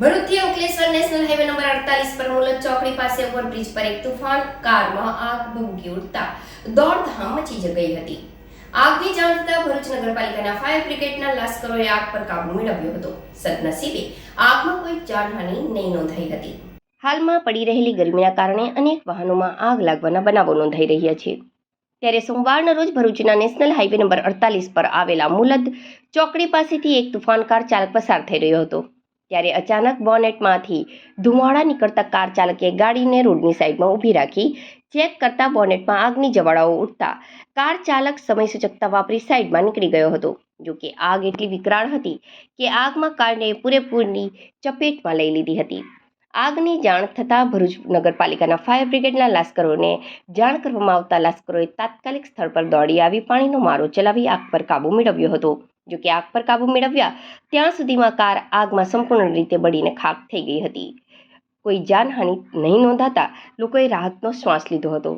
ભરૂચથી Ankleshwar national highway number અડતાલીસ પર મુલત ચોકડી પાસે ઓવરબ્રિજ પર એક તુફાન, કારમાં આગ ભભૂકી ઉડતા દોડધામ મચી ગઈ હતી. આગની જાણ થતાં ભરૂચ નગરપાલિકાના ફાયર બ્રિગેડના લાશ્કરોએ આગ પર કાબુ મેળવ્યો હતો. સદનસીબે આગમાં કોઈ જાનહાની નહીં નોંધાઈ હતી. હાલમાં પડી રહેલી ગરમીના કારણે અનેક વાહનોમાં આગ લાગવાના બનાવો નોંધાઈ રહ્યા છે. ત્યારે સોમવારના રોજ ભરૂચના નેશનલ હાઈવે નંબર અડતાલીસ પર આવેલા મુલદ ચોકડી પાસેથી એક તુફાન કાર ચાલક પસાર થઈ રહ્યો હતો. ત્યારે અચાનક બોનેટમાંથી ધુમાડા નીકળતા કાર ચાલકે ગાડીને રોડની સાઈડમાં ઊભી રાખી, ચેક કરતા બોનેટમાં આગની જવાળાઓ ઉઠતા કાર ચાલક સમય સૂચકતા વાપરી સાઈડમાં નીકળી ગયો હતો. જો કે આગ એટલી વિકરાળ હતી કે આગમાં કારને પૂરેપૂરી ચપેટમાં લઈ લીધી હતી. આગની જાણ થતાં ભરૂચ નગરપાલિકાના ફાયર બ્રિગેડના લાશ્કરોને જાણ કરવામાં આવતા લાશ્કરોએ તાત્કાલિક સ્થળ પર દોડી આવી, પાણીનો મારો ચલાવી આગ પર કાબૂ મેળવ્યો હતો. જો કે આગ પર કાબૂ મેળવ્યા, ત્યાં સુધીમાં કાર આગમાં સંપૂર્ણ રીતે બળીને ખાક થઈ ગઈ હતી. કોઈ જાનહાનિ નહીં નોંધાતા લોકોએ રાહતનો શ્વાસ લીધો હતો.